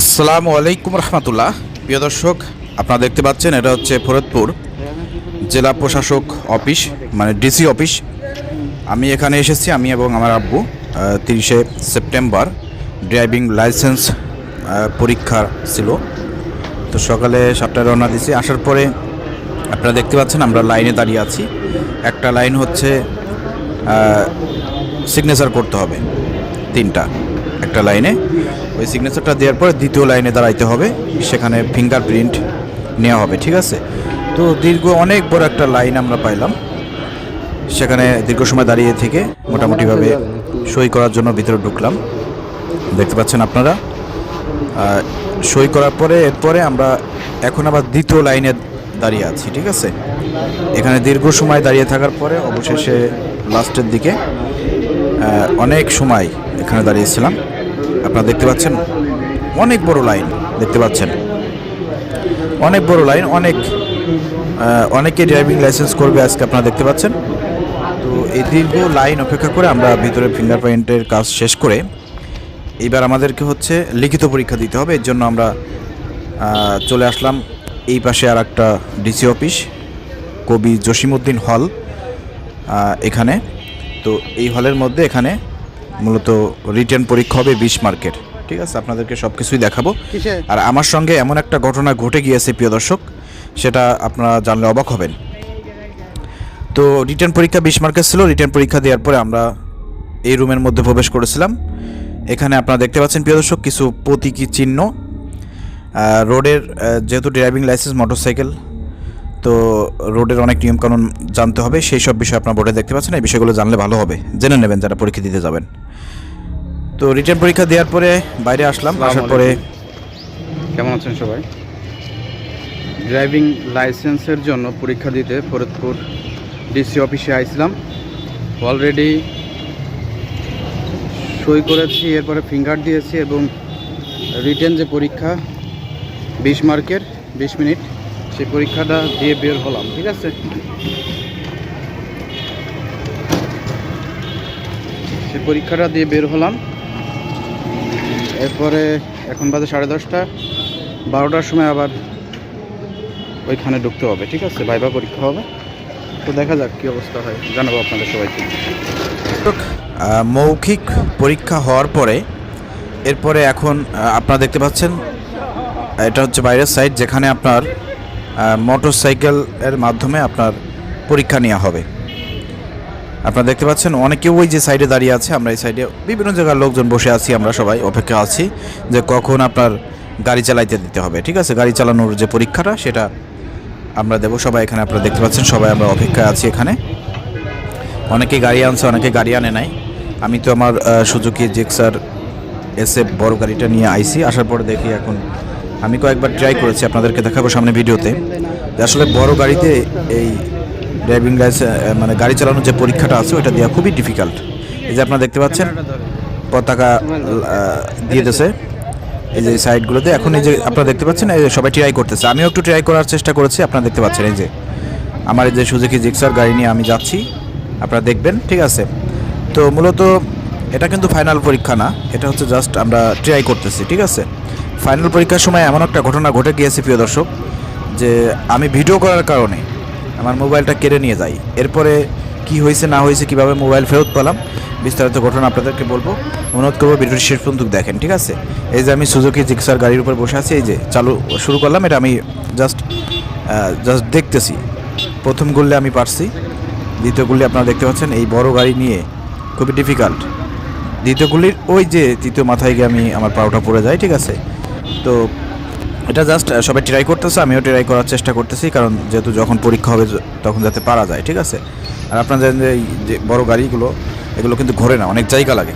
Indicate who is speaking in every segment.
Speaker 1: আসসালামু আলাইকুম রহমতুল্লাহ। প্রিয় দর্শক, আপনারা দেখতে পাচ্ছেন এটা হচ্ছে ফরিদপুর জেলা প্রশাসক অফিস মানে ডিসি অফিস। আমি এখানে এসেছি, আমি এবং আমার আব্বু তিরিশে সেপ্টেম্বর। ড্রাইভিং লাইসেন্স পরীক্ষা ছিল। তো সকালে সাতটায় রওনা দিয়েছি। আসার পরে আপনারা দেখতে পাচ্ছেন আমরা লাইনে দাঁড়িয়ে আছি। একটা লাইন হচ্ছে সিগনেচার করতে হবে। তিনটা। একটা লাইনে, ওই সিগনেচারটা দেওয়ার পরে দ্বিতীয় লাইনে দাঁড়াইতে হবে। সেখানে ফিঙ্গারপ্রিন্ট নেওয়া হবে, ঠিক আছে? তো দীর্ঘ অনেক বড় একটা লাইন আমরা পাইলাম। সেখানে দীর্ঘ সময় দাঁড়িয়ে থেকে মোটামুটিভাবে সই করার জন্য ভিতরে ঢুকলাম। দেখতে পাচ্ছেন আপনারা? সই করার পরে, এরপরে আমরা এখন আবার দ্বিতীয় লাইনে দাঁড়িয়ে আছি, ঠিক আছে? এখানে দীর্ঘ সময় দাঁড়িয়ে থাকার পরে অবশেষে লাস্টের দিকে অনেক সময় এখানে দাঁড়িয়েছিলাম। আপনারা দেখতে পাচ্ছেন, অনেক বড় লাইন দেখতে পাচ্ছেন। অনেক বড় লাইন, অনেক অনেকে ড্রাইভিং লাইসেন্স করবে আজকে আপনারা দেখতে পাচ্ছেন। তো এই দীর্ঘ লাইন অপেক্ষা করে আমরা ভিতরে ফিঙ্গারপ্রিন্টের কাজ শেষ করে এইবার আমাদেরকে হচ্ছে লিখিত পরীক্ষা দিতে হবে। এর জন্য আমরা চলে আসলাম এই পাশে আর একটা ডিসি অফিস, কবি জসিমউদ্দিন হল এখানে। তো এই হলের মধ্যে এখানে মূলত রিটার্ন পরীক্ষা হবে বিশ মার্কের। ঠিক আছে? আপনাদেরকে সব কিছুই দেখাবো আর আমার সঙ্গে এমন একটা ঘটনা ঘটে গিয়েছে প্রিয় দর্শক সেটা আপনারা জানলে অবাক হবেন। তো রিটার্ন পরীক্ষা বিশ মার্কের ছিল। রিটার্ন পরীক্ষা দেওয়ার পরে আমরা এই রুমের মধ্যে প্রবেশ করেছিলাম। এখানে আপনারা দেখতে পাচ্ছেন প্রিয় দর্শক কিছু প্রতীকী চিহ্ন। রোডের যেহেতু ড্রাইভিং লাইসেন্স মোটরসাইকেল তো রোডের অনেক নিয়মকানুন জানতে হবে সেই সব বিষয় আপনার বোর্ডে দেখতে পাচ্ছেন এই বিষয়গুলো জানলে ভালো হবে। জেনে নেবেন যারা পরীক্ষা দিতে যাবেন। তো রিটার্ন পরীক্ষা দেওয়ার পরে বাইরে আসলাম আসার পরে
Speaker 2: কেমন আছেন সবাই? ড্রাইভিং লাইসেন্সের জন্য পরীক্ষা দিতে ফরিদপুর ডিসি অফিসে আইছিলাম। অলরেডি সই করেছি এরপরে ফিঙ্গার দিয়েছি এবং রিটেন যে পরীক্ষা বিশ মার্কের বিশ মিনিট। সেই পরীক্ষাটা দিয়ে বের হলাম, ঠিক আছে? সেই পরীক্ষাটা দিয়ে বের হলাম। এরপরে এখন বাজে সাড়ে দশটা, বারোটার সময় আবার ওইখানে ঢুকতে হবে, ঠিক আছে? ভাইবা পরীক্ষা হবে। তো দেখা যাক কী অবস্থা হয়, জানাব আপনাদের সবাইকে।
Speaker 1: মৌখিক পরীক্ষা হওয়ার পরে, এরপরে এখন আপনারা দেখতে পাচ্ছেন এটা হচ্ছে বাইরের সাইড যেখানে আপনার মোটর সাইকেলের মাধ্যমে আপনার পরীক্ষা নেওয়া হবে। আপনারা দেখতে পাচ্ছেন, অনেকে ওই যে সাইডে দাঁড়িয়ে আছে, আমরা এই সাইডে বিভিন্ন জায়গার লোকজন বসে আছি, আমরা সবাই অপেক্ষা আছি যে কখন আপনার গাড়ি চালাইতে দিতে হবে, ঠিক আছে? গাড়ি চালানোর যে পরীক্ষাটা, সেটা আমরা দেবো। সবাই এখানে আপনারা দেখতে পাচ্ছেন, সবাই আমরা অপেক্ষায় আছি এখানে। অনেকে গাড়ি আনছে, অনেকে গাড়ি আনে নাই। আমি তো আমার সুজুকি জেক্সার এসে বড় গাড়িটা নিয়ে আইছি, আসার পরে দেখি এখন আমি কয়েকবার ট্রাই করেছি আপনাদেরকে দেখাবো সামনে ভিডিওতে। আসলে বড় গাড়িতে এই ড্রাইভিং লাইসেন্স মানে গাড়ি চালানোর যে পরীক্ষাটা আছে ওটা দেওয়া খুবই ডিফিকাল্ট এই যে আপনারা দেখতে পাচ্ছেন, পতাকা দিয়ে দিয়েছে। এই যে সাইডগুলোতে এখন এই যে আপনারা দেখতে পাচ্ছেন, এই যে সবাই ট্রাই করতেছে। আমিও একটু ট্রাই করার চেষ্টা করেছি, আপনারা দেখতে পাচ্ছেন এই যে। আমার এই যে সুজুকি জিক্সার গাড়ি নিয়ে আমি যাচ্ছি, আপনারা দেখবেন, ঠিক আছে? তো মূলত, এটা কিন্তু ফাইনাল পরীক্ষা না, এটা হচ্ছে জাস্ট আমরা ট্রাই করতেছি, ঠিক আছে? ফাইনাল পরীক্ষার সময় এমন একটা ঘটনা ঘটে গিয়েছে, প্রিয় দর্শক, যে আমি ভিডিও করার কারণে আমার মোবাইলটা কেড়ে নিয়ে যাই। এরপরে কি হয়েছে, না হয়েছে, কীভাবে মোবাইল ফেরত পেলাম, বিস্তারিত ঘটনা আপনাদেরকে বলব। অনুরোধ করব ভিডিওটি শেষ পর্যন্ত দেখেন, ঠিক আছে? এই যে আমি সুজুকি জিক্সার গাড়ির উপর বসে আছি, এই যে চালু শুরু করলাম, এটা আমি জাস্ট জাস্ট দেখতেছি। প্রথম গুললে আমি পারছি, দ্বিতীয় গুলি আপনারা দেখতে পাচ্ছেন, এই বড় গাড়ি নিয়ে খুবই ডিফিকাল্ট দ্বিতীয় গুলির ওই যে তৃতীয় মাথায় গিয়ে আমি আমার পাউটা পড়ে যাই ঠিক আছে? তো এটা জাস্ট সবাই ট্রাই করতেছে আমিও ট্রাই করার চেষ্টা করতেছি কারণ যেহেতু যখন পরীক্ষা হবে তখন যাতে পারা যায় ঠিক আছে? আর আপনারা জানেন যে এই যে বড় গাড়িগুলো এগুলো কিন্তু ঘোরে না অনেক জায়গা লাগে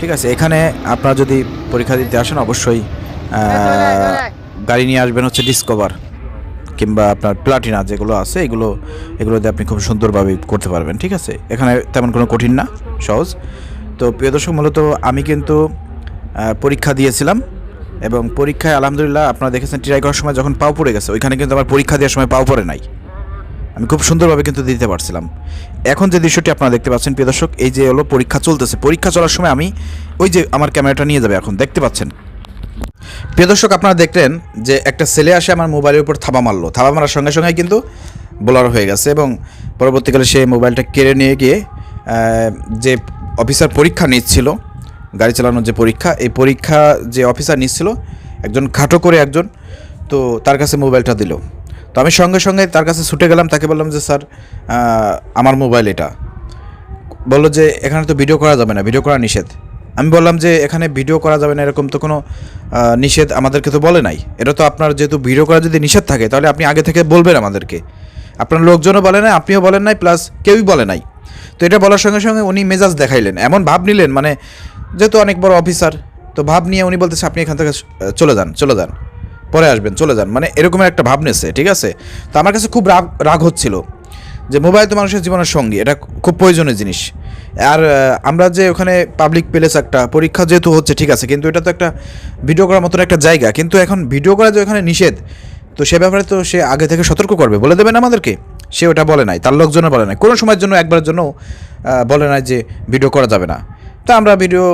Speaker 1: ঠিক আছে? এখানে আপনারা যদি পরীক্ষা দিতে আসেন অবশ্যই গাড়ি নিয়ে আসবেন হচ্ছে ডিসকভার কিংবা আপনার প্লাটিনা যেগুলো আছে এগুলো এগুলো দিয়ে আপনি খুব সুন্দরভাবে করতে পারবেন ঠিক আছে? এখানে তেমন কোনো কঠিন না সহজ। তো প্রিয় দর্শক মূলত আমি কিন্তু পরীক্ষা দিয়েছিলাম এবং পরীক্ষায় আলহামদুলিল্লাহ আপনারা দেখেছেন ট্রাই করার সময় যখন পাও পড়ে গেছে, ওইখানে কিন্তু আমার পরীক্ষা দেওয়ার সময় পাও পড়ে নাই। আমি খুব সুন্দরভাবে কিন্তু দিতে পারছিলাম। এখন যে দৃশ্যটি আপনারা দেখতে পাচ্ছেন, প্রিয় দর্শক, এই যে হলো পরীক্ষা চলতেছে। পরীক্ষা চলার সময় আমি ওই যে আমার ক্যামেরাটা নিয়ে যাবে এখন, দেখতে পাচ্ছেন? প্রিয় দর্শক, আপনারা দেখলেন যে একটা ছেলে আসে আমার মোবাইলের উপর থাবা মারলো। থাবা মারার সঙ্গে সঙ্গে কিন্তু বোলার হয়ে গেছে এবং পরবর্তীকালে সে মোবাইলটা কেড়ে নিয়ে গিয়ে যে অফিসার পরীক্ষা নিচ্ছিল গাড়ি চালানোর যে পরীক্ষা, এই পরীক্ষা যে অফিসার নিচ্ছিল, একজন খাটো করে একজন, তো তার কাছে মোবাইলটা দিল। তো আমি সঙ্গে সঙ্গে তার কাছে ছুটে গেলাম, তাকে বললাম যে, স্যার আমার মোবাইল এটা। বলল যে, এখানে তো ভিডিও করা যাবে না ভিডিও করা নিষেধ। আমি বললাম যে, এখানে ভিডিও করা যাবে না, এরকম তো কোনো নিষেধ আমাদেরকে তো বলে নাই। এটা তো আপনার যেহেতু ভিডিও করা যদি নিষেধ থাকে, তাহলে আপনি আগে থেকে বলবেন আমাদেরকে। আপনার লোকজনও বলে নাই, আপনিও বলেন নাই, প্লাস কেউই বলে নাই। তো এটা বলার সঙ্গে সঙ্গে উনি মেজাজ দেখাইলেন। এমন ভাব নিলেন মানে যেহেতু অনেক বড় অফিসার, তো ভাব নিয়ে উনি বলতেছে, আপনি এখান থেকে চলে যান চলে যান, পরে আসবেন, চলে যান। মানে এরকমের একটা ভাব নেছে ঠিক আছে? তো আমার কাছে খুব রাগ রাগ হচ্ছিল যে মোবাইল তো মানুষের জীবনের সঙ্গী, এটা খুব প্রয়োজনীয় জিনিস। আর আমরা যে ওখানে পাবলিক প্লেস একটা পরীক্ষা যেহেতু হচ্ছে, ঠিক আছে, কিন্তু এটা তো একটা ভিডিও করার মতন একটা জায়গা। কিন্তু এখন ভিডিও করা যে ওখানে নিষেধ, তো সে ব্যাপারে তো সে আগে থেকে সতর্ক করবে, বলে দেবেন আমাদেরকে? সে ওটা বলে নাই, তার লোকজনও বলে নাই। কোনো সময়ের জন্য, একবারের জন্য বলে নাই যে ভিডিও করা যাবে না। তো আমরা ভিডিও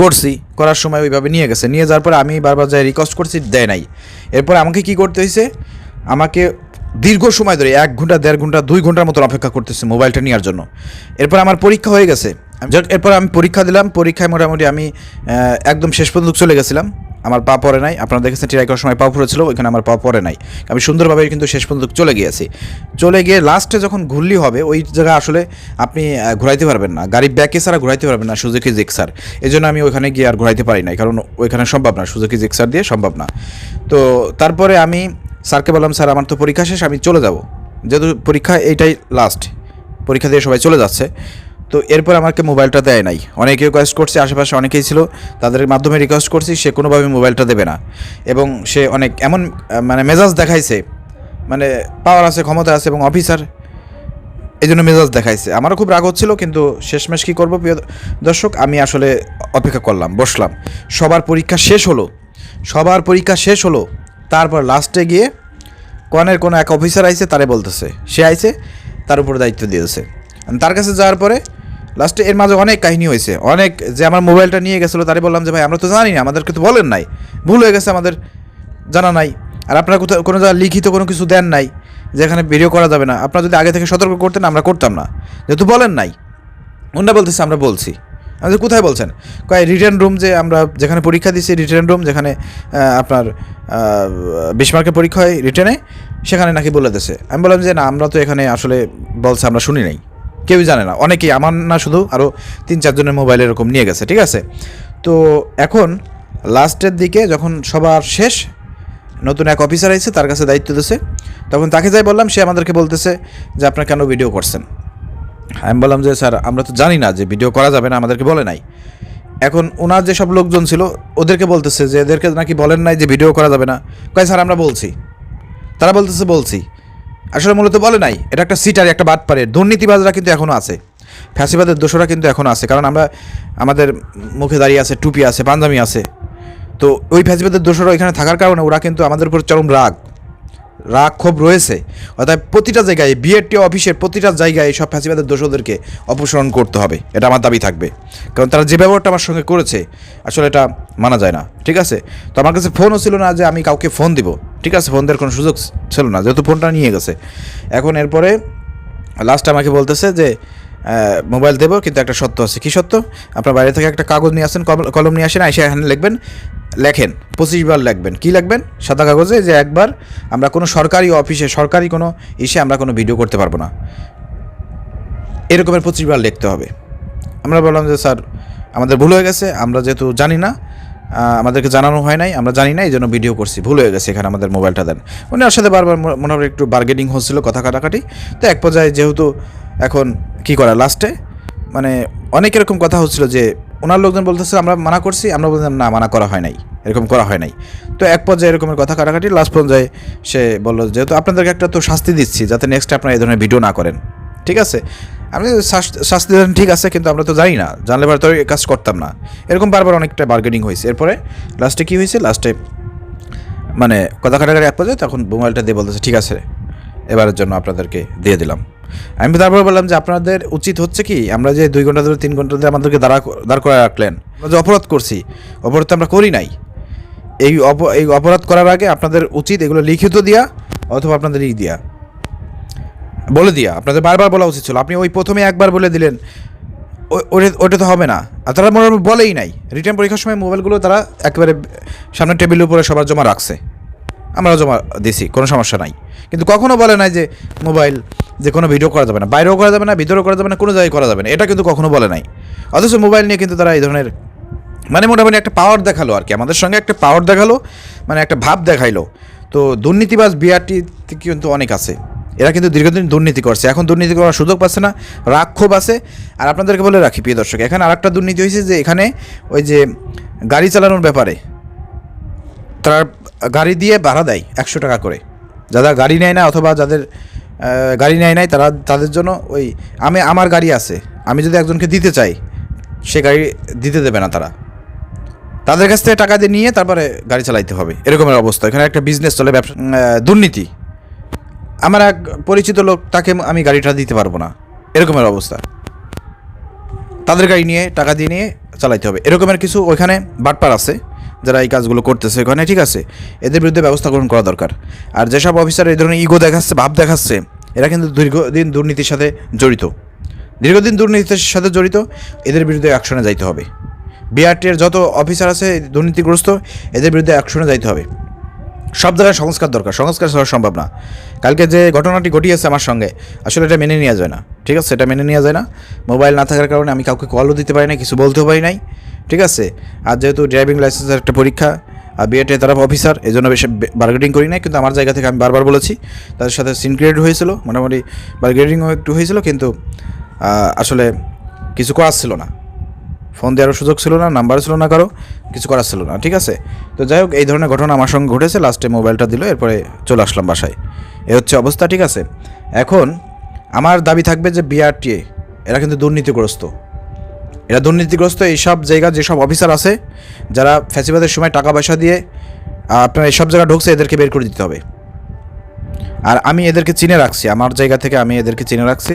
Speaker 1: করছি, করার সময় ওইভাবে নিয়ে গেছে। নিয়ে যাওয়ার পরে আমি বারবার যাই রিকোয়েস্ট করছি, দেয় নাই। এরপর আমাকে কি করতে হয়েছে আমাকে দীর্ঘ সময় ধরে, এক ঘণ্টা, দেড় ঘণ্টা, দুই ঘণ্টার মতো অপেক্ষা করতেছে মোবাইলটা নেওয়ার জন্য। এরপর আমার পরীক্ষা হয়ে গেছে। এরপর আমি পরীক্ষা দিলাম, পরীক্ষায় মোটামুটি আমি একদম শেষ পর্যন্ত চলে গেছিলাম। আমার পা পড়ে নাই। আপনারা দেখেছেন ট্রাই করার সময় পা পড়েছিল, ওইখানে আমার পা পড়ে নাই। আমি সুন্দরভাবে কিন্তু শেষ পর্যন্ত চলে গিয়েছি। চলে গিয়ে লাস্টে যখন ঘুরলি হবে, ওই জায়গা আসলে আপনি ঘোরাইতে পারবেন না। গাড়ি ব্যাকে ছাড়া ঘোরাইতে পারবেন না সুজুকি জিক্সার এই জন্য আমি ওইখানে গিয়ে আর ঘোরাইতে পারি নাই, কারণ ওইখানে সম্ভব না সুজুকি জিক্সার দিয়ে সম্ভব না। তো তারপরে আমি স্যারকে বললাম, স্যার, আমার তো পরীক্ষা শেষ, আমি চলে যাব। যেহেতু পরীক্ষা এইটাই লাস্ট পরীক্ষা দিয়ে সবাই চলে যাচ্ছে। তো এরপর আমাকে মোবাইলটা দেয় নাই। অনেকে রিকোয়েস্ট করছে, আশেপাশে অনেকেই ছিল, তাদের মাধ্যমে রিকোয়েস্ট করছি, সে কোনোভাবে মোবাইলটা দেবে না। এবং সে অনেক এমন মানে মেজাজ দেখাইছে মানে পাওয়ার আছে, ক্ষমতা আছে এবং অফিসার এই জন্য মেজাজ দেখাইছে। আমারও খুব রাগ হচ্ছিল, কিন্তু শেষমেশ কী করব? প্রিয় দর্শক, আমি আসলে অপেক্ষা করলাম, বসলাম। সবার পরীক্ষা শেষ হলো। সবার পরীক্ষা শেষ হলো। তারপর লাস্টে গিয়ে কনের কোনো এক অফিসার আইছে, তারে বলতেছে। সে আইছে, তার উপর দায়িত্ব দিয়েছে। তার কাছে যাওয়ার পরে লাস্টে এর মাঝে অনেক কাহিনী হয়েছে। অনেক যে আমার মোবাইলটা নিয়ে গেছিল তারে বললাম যে ভাই আমরা তো জানি না আমাদেরকে তো বলেন নাই। ভুল হয়ে গেছে আমাদের জানা নাই। আর আপনারা কোথাও কোনো জায়গায় লিখিত কোনো কিছু দেন নাই যেখানে ভিডিও করা যাবে না। আপনারা যদি আগে থেকে সতর্ক করতেন আমরা করতাম না। যেহেতু বলেন নাই অন্য বলতেছে আমরা বলছি। আমি বলছি, কোথায় বলছেন? কয় রিটার্ন রুম যে আমরা যেখানে পরীক্ষা দিচ্ছি রিটার্ন রুম যেখানে আপনার বিশ মার্কের পরীক্ষা হয় রিটার্নে সেখানে নাকি বলে দিছে আমি বললাম যে না আমরা তো এখানে আসলে বলছে আমরা শুনি নাই। কেউই জানে না। অনেকেই, আমার না শুধু আরও তিন চারজনের মোবাইল এরকম নিয়ে গেছে, ঠিক আছে? তো এখন লাস্টের দিকে যখন সবার শেষ, নতুন এক অফিসার আইছে, তার কাছে দায়িত্ব দিয়েছে তখন তাকে যাই বললাম, সে আমাদেরকে বলতেছে যে, আপনারা কেন ভিডিও করছেন? আমি বললাম যে, স্যার, আমরা তো জানি না যে ভিডিও করা যাবে না, আমাদেরকে বলে নাই। এখন ওনার যেসব লোকজন ছিল, ওদেরকে বলতেছে যে, এদেরকে নাকি বলেন নাই যে ভিডিও করা যাবে না। কয়, স্যার, আমরা বলছি। তারা বলতেছে, বলছি। আসলে মূলত বলে নাই, এটা একটা সিটার, একটা বাদ পারে দুর্নীতিবাজরা কিন্তু এখনও আছে। ফ্যাসিবাদের দোষরা কিন্তু এখনও আছে। কারণ আমরা, আমাদের মুখে দাঁড়িয়ে আছে, টুপি আছে, পাঞ্জামি আছে। তো ওই ফ্যাসিবাদের দোষরা এখানে থাকার কারণে ওরা কিন্তু আমাদের উপর চরম রাগ। রাগ ক্ষোভ রয়েছে। অর্থাৎ প্রতিটা জায়গায় বিএডটি অফিসের প্রতিটা জায়গায় সব ফ্যাসিবাদের দোষদেরকে অপসারণ করতে হবে। এটা আমার দাবি থাকবে। কারণ তারা যে ব্যবহারটা আমার সঙ্গে করেছে, আসলে এটা মানা যায় না। ঠিক আছে? তো আমার কাছে ফোনও ছিল না যে আমি কাউকে ফোন দিব। ঠিক আছে? ফোন দেওয়ার কোনো সুযোগ ছিল না। যেহেতু ফোনটা নিয়ে গেছে। এখন এরপরে লাস্ট আমাকে বলতেছে যে মোবাইল দেবো, কিন্তু একটা সত্য আছে। কি সত্য? আপনার বাইরে থেকে একটা কাগজ নিয়ে আসেন কল- কলম নিয়ে আসেন এসে এখানে লিখবেন। লেখেন, পঁচিশ বার লিখবেন। কী লিখবেন? সাদা কাগজে যে একবার আমরা কোনো সরকারি অফিসে, সরকারি কোনো ইসে আমরা কোনো ভিডিও করতে পারব না। এরকমের পঁচিশ বার লিখতে হবে। আমরা বললাম যে, স্যার, আমাদের ভুল হয়ে গেছে, আমরা যেহেতু জানি না আমাদেরকে জানানো হয় নাই, আমরা জানি না, এই জন্য ভিডিও করছি, ভুল হয়ে গেছে এখানে আমাদের মোবাইলটা দেন। উনি ওর সাথে বারবার মনে হয় একটু বার্গেনিং হচ্ছিল, কথা কাটাকাটি। তো এক পর্যায়ে যেহেতু এখন কি করা লাস্টে মানে অনেক এরকম কথা হচ্ছিল যে ওনার লোকজন বলতেছে, আমরা মানা করছি। আমরা বললাম, না, মানা করা হয় নাই। এরকম করা হয় নাই। তো এক পর্যায়ে এরকমের কথা কাটাকাটি লাস্ট পর্যায়ে সে বলল, যেহেতু আপনাদেরকে একটা তো শাস্তি দিচ্ছি, যাতে নেক্সট আপনারা এই ধরনের ভিডিও না করেন। ঠিক আছে? আমি শাস- শাস্তি দেন ঠিক আছে, কিন্তু আমরা তো জানি না। জানলে পরে তো কাজ করতাম না। এরকম বারবার অনেকটা বার্গেনিং হয়েছে। এরপরে লাস্টে কী হয়েছে? লাস্টে মানে কথা কাটাকাটি এক পর্যায়ে তখন মোবাইলটা দিয়ে বলতেছে, ঠিক আছে, এবারের জন্য আপনাদেরকে দিয়ে দিলাম। আমি তারপর বললাম যে আপনাদের উচিত হচ্ছে কি, আমরা যে দুই ঘণ্টা ধরে, তিন ঘণ্টা ধরে আমাদেরকে দাঁড়া দাঁড় করে রাখলেন, আমরা যে অপরাধ করছি, অপরাধ তো আমরা করি নাই। এই অপ, এই অপরাধ করার আগে আপনাদের উচিত এগুলো লিখিত দিয়া অথবা আপনাদের ই দিয়া। বলে দিয়া, আপনাদের বারবার বলা উচিত ছিল। আপনি ওই প্রথমে একবার বলে দিলেন ওটা ওটা তো হবে না। আর তারা মনে বলেই নাই। রিটার্ন পরীক্ষার সময় মোবাইলগুলো তারা একেবারে সামনের টেবিলের উপরে সবার জমা রাখছে। আমরাও জমা দিছি, কোনো সমস্যা নাই। কিন্তু কখনো বলে নাই যে মোবাইল যে কোনো ভিডিও করা যাবে না, বাইরেও করা যাবে না, ভিতরেও করা যাবে না, কোনো জায়গায় করা যাবে না, এটা কিন্তু কখনো বলে নাই। অথচ মোবাইল নিয়ে কিন্তু তারা এই ধরনের মানে মোটামুটি একটা পাওয়ার দেখাল আর কি, আমাদের সঙ্গে একটা পাওয়ার দেখাল মানে একটা ভাব দেখাইলো। তো দুর্নীতিবাজ বিআরটি কিন্তু অনেক আছে, এরা কিন্তু দীর্ঘদিন দুর্নীতি করছে, এখন দুর্নীতি করার সুযোগ পাচ্ছে না, রাগ ক্ষোভ আছে। আর আপনাদেরকে বলে রাখি, প্রিয় দর্শক, এখানে আরেকটা দুর্নীতি হয়েছে যে এখানে ওই যে গাড়ি চালানোর ব্যাপারে, তারা গাড়ি দিয়ে ভাড়া দেয় একশো টাকা করে। যারা গাড়ি নেয় না অথবা যাদের গাড়ি নেয় নাই তারা, তাদের জন্য ওই, আমি, আমার গাড়ি আছে, আমি যদি একজনকে দিতে চাই, সে গাড়ি দিতে দেবে না তারা। তাদের কাছ থেকে টাকা দিয়ে নিয়ে তারপরে গাড়ি চালাইতে হবে, এরকমের অবস্থা। এখানে একটা বিজনেস চলে, ব্যবসা দুর্নীতি। আমার এক পরিচিত লোক, তাকে আমি গাড়িটা দিতে পারব না, এরকমের অবস্থা। তাদের গাড়ি নিয়ে, টাকা দিয়ে নিয়ে চালাইতে হবে, এরকমের কিছু ওইখানে বাটপার আছে। যারা এই কাজগুলো করতেছে এখানে, ঠিক আছে? এদের বিরুদ্ধে ব্যবস্থা গ্রহণ করা দরকার। আর যেসব অফিসার এই ধরনের ইগো দেখাচ্ছে, ভাব দেখাচ্ছে, এরা কিন্তু দীর্ঘদিন দুর্নীতির সাথে জড়িত। দীর্ঘদিন দুর্নীতির সাথে জড়িত, এদের বিরুদ্ধে অ্যাকশনে যাইতে হবে। বিআরটির যত অফিসার আছে, দুর্নীতিগ্রস্ত, এদের বিরুদ্ধে অ্যাকশনে যাইতে হবে। সব জায়গায় সংস্কার দরকার। সংস্কার হওয়া সম্ভব না। কালকে যে ঘটনাটি ঘটিয়েছে আমার সঙ্গে, আসলে এটা মেনে নেওয়া যায় না। ঠিক আছে, এটা মেনে নেওয়া যায় না। মোবাইল না থাকার কারণে আমি কাউকে কলও দিতে পারি না কিছু বলতেও পারি নাই। ঠিক আছে? আর যেহেতু ড্রাইভিং লাইসেন্সের একটা পরীক্ষা, আর বিএটে তারা অফিসার এই জন্য বেশি বার্গেটিং করি নাই, কিন্তু আমার জায়গা থেকে আমি বারবার বলেছি, তাদের সাথে সিনক্রিয়েট হয়েছিল, মোটামুটি বার্গেটিংও একটু হয়েছিল, কিন্তু আসলে কিছু করার ছিল না। ফোন দেওয়ারও সুযোগ ছিল না নাম্বার ছিল না কারও, কিছু করার ছিল না, ঠিক আছে? তো যাই হোক, এই ধরনের ঘটনা আমার সঙ্গে ঘটেছে, লাস্টে মোবাইলটা দিল, এরপরে চলে আসলাম বাসায়। এ হচ্ছে অবস্থা, ঠিক আছে? এখন আমার দাবি থাকবে যে বিআরটিএ এরা কিন্তু দুর্নীতিগ্রস্ত। এরা দুর্নীতিগ্রস্ত এইসব জায়গা যেসব অফিসার আছে, যারা ফ্যাসিবাদের সময় টাকা পয়সা দিয়ে আপনার এইসব জায়গা ঢুকছে, এদেরকে বের করে দিতে হবে। আর আমি এদেরকে চিনে রাখছি, আমার জায়গা থেকে আমি এদেরকে চিনে রাখছি।